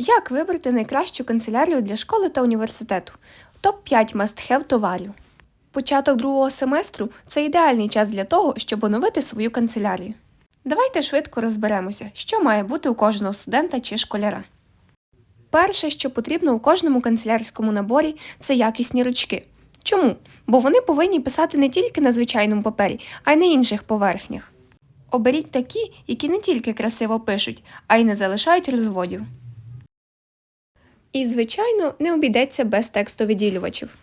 Як вибрати найкращу канцелярію для школи та університету? Топ-5 must-have товарів. Початок другого семестру це ідеальний час для того, щоб оновити свою канцелярію. Давайте швидко розберемося, що має бути у кожного студента чи школяра. Перше, що потрібно у кожному канцелярському наборі, це якісні ручки. Чому? Бо вони повинні писати не тільки на звичайному папері, а й на інших поверхнях. Оберіть такі, які не тільки красиво пишуть, а й не залишають розводів. І, звичайно, не обійдеться без текстовиділювачів.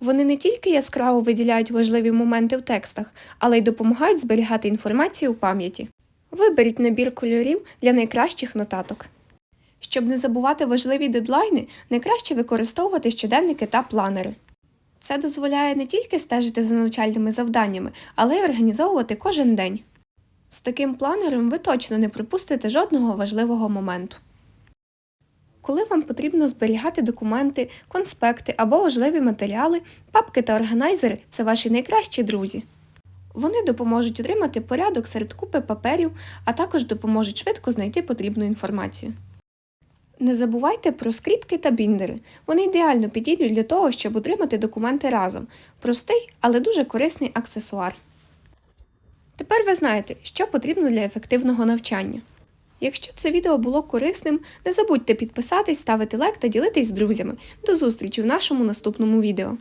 Вони не тільки яскраво виділяють важливі моменти в текстах, але й допомагають зберігати інформацію у пам'яті. Виберіть набір кольорів для найкращих нотаток. Щоб не забувати важливі дедлайни, найкраще використовувати щоденники та планери. Це дозволяє не тільки стежити за навчальними завданнями, але й організовувати кожен день. З таким планером ви точно не пропустите жодного важливого моменту. Коли вам потрібно зберігати документи, конспекти або важливі матеріали, папки та органайзери це ваші найкращі друзі. Вони допоможуть отримати порядок серед купи паперів, а також допоможуть швидко знайти потрібну інформацію. Не забувайте про скріпки та біндери. Вони ідеально підійдуть для того, щоб отримати документи разом. Простий, але дуже корисний аксесуар. Тепер ви знаєте, що потрібно для ефективного навчання. Якщо це відео було корисним, не забудьте підписатись, ставити лайк та ділитись з друзями. До зустрічі в нашому наступному відео.